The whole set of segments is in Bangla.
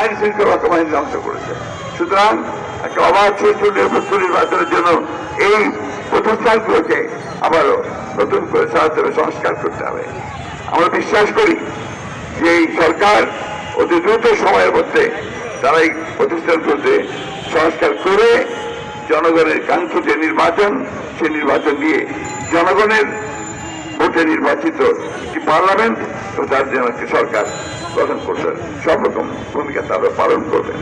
আইন শৃঙ্খলা বাহিনী ধ্বংস করেছে। সুতরাং একটা অবাধ সুষ্ঠু নিরপেক্ষ নির্বাচনের জন্য এই প্রতিষ্ঠানগুলোকে আবারও নতুন করে সাহায্য সংস্কার করতে হবে। আমরা বিশ্বাস করি যে এই সরকার অতি দ্রুত সময়ের মধ্যে তারা এই প্রতিষ্ঠানগুলোতে সংস্কার করে জনগণের কাঙ্ক্ষিত নির্বাচন, সেই নির্বাচন দিয়ে জনগণের ভোটে নির্বাচিত একটি পার্লামেন্ট ও তার জন্য একটি সরকার গঠন করতে সব রকম ভূমিকা তারা পালন করবেন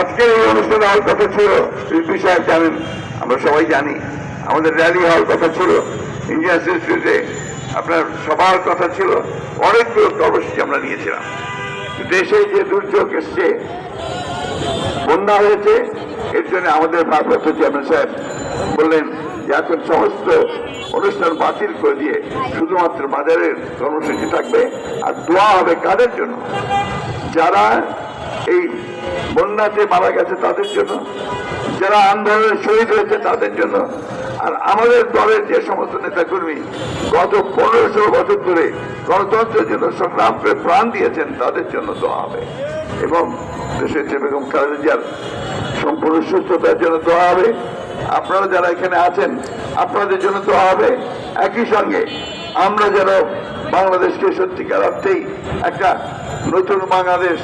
আজকের এই অনুষ্ঠানে হওয়ার কথা ছিল শিল্পী সাহেব জানেন, আমরা সবাই জানি, আমাদের র্যালি হওয়ার কথা ছিল, ইন্ডিয়ান ইনস্টিটিউটে আপনার সবার কথা ছিল, অনেকগুলো কর্মসূচি আমরা নিয়েছিলাম। দেশে যে দুর্যোগ এসছে, বন্যা হয়েছে এর জন্য আমাদের ভারপ্রাপ্ত চেয়ারম্যান সাহেব বললেন যে এখন সমস্ত অনুষ্ঠান বাতিল করে দিয়ে শুধুমাত্র বাজারের কর্মসূচি থাকবে আর দোয়া হবে কাদের জন্য? যারা এই বন্যাতে মারা গেছে তাদের জন্য, যারা আন্দোলনে শহীদ হয়েছে তাদের জন্য, আর আমাদের দলের যে সমস্ত নেতাকর্মী গত পনেরো ষোলো বছর ধরে গণতন্ত্রের জন্য সংগ্রাম করে প্রাণ দিয়েছেন, তাদের জন্য দোয়া হবে। এবং দেশের যে বেগম খালেদা জিয়ার সম্পূর্ণ সুস্থতার জন্য দোয়া হবে। আপনারা যারা এখানে আছেন, আপনাদের জন্য দোয়া হবে। একই সঙ্গে আমরা যেন বাংলাদেশকে সত্যিকার অর্থেই একটা নতুন বাংলাদেশ,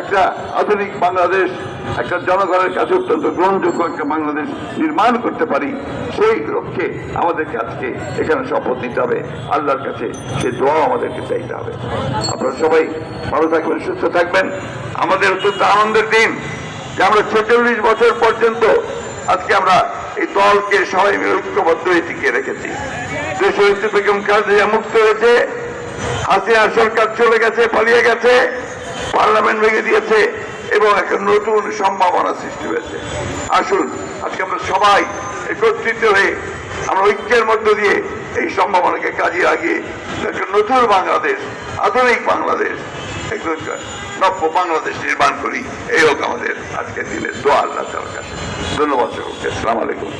একটা আধুনিক বাংলাদেশ, একটা জনগণের কাছে অত্যন্ত গ্রহণযোগ্য একটা বাংলাদেশ নির্মাণ করতে পারি, সেই লক্ষ্যে আমাদেরকে আজকে এখানে শপথ নিতে হবে। আল্লাহর কাছে সে দোয়া আমাদেরকে চাইতে হবে। আপনারা সবাই ভালো থাকবেন, সুস্থ থাকবেন। আমাদের অত্যন্ত আনন্দের দিন। যে আমরা ছেচল্লিশ বছর পর্যন্ত আজকে আমরা এই দলকে সবাই ঐক্যবদ্ধ হয়ে টিকিয়ে রেখেছি। বেগম খালেদা মুক্ত হয়েছে, হাসিনা সরকার চলে গেছে, পালিয়ে গেছে, পার্লামেন্ট ভেঙে দিয়েছে এবং একটা নতুন সম্ভাবনা সৃষ্টি হয়েছে। আসুন, আজকে আমরা সবাই একত্রিত হয়ে আমরা ঐক্যের মধ্য দিয়ে এই সম্ভাবনাকে কাজে লাগিয়ে একটা নতুন বাংলাদেশ, আধুনিক বাংলাদেশ নব্য বাংলাদেশ নির্মাণ করি। এই হোক আমাদের। আজকের দিনের দোয়া আল্লাহ তাআলার কাছে। ধন্যবাদ সকলকে। আসসালাম আলাইকুম।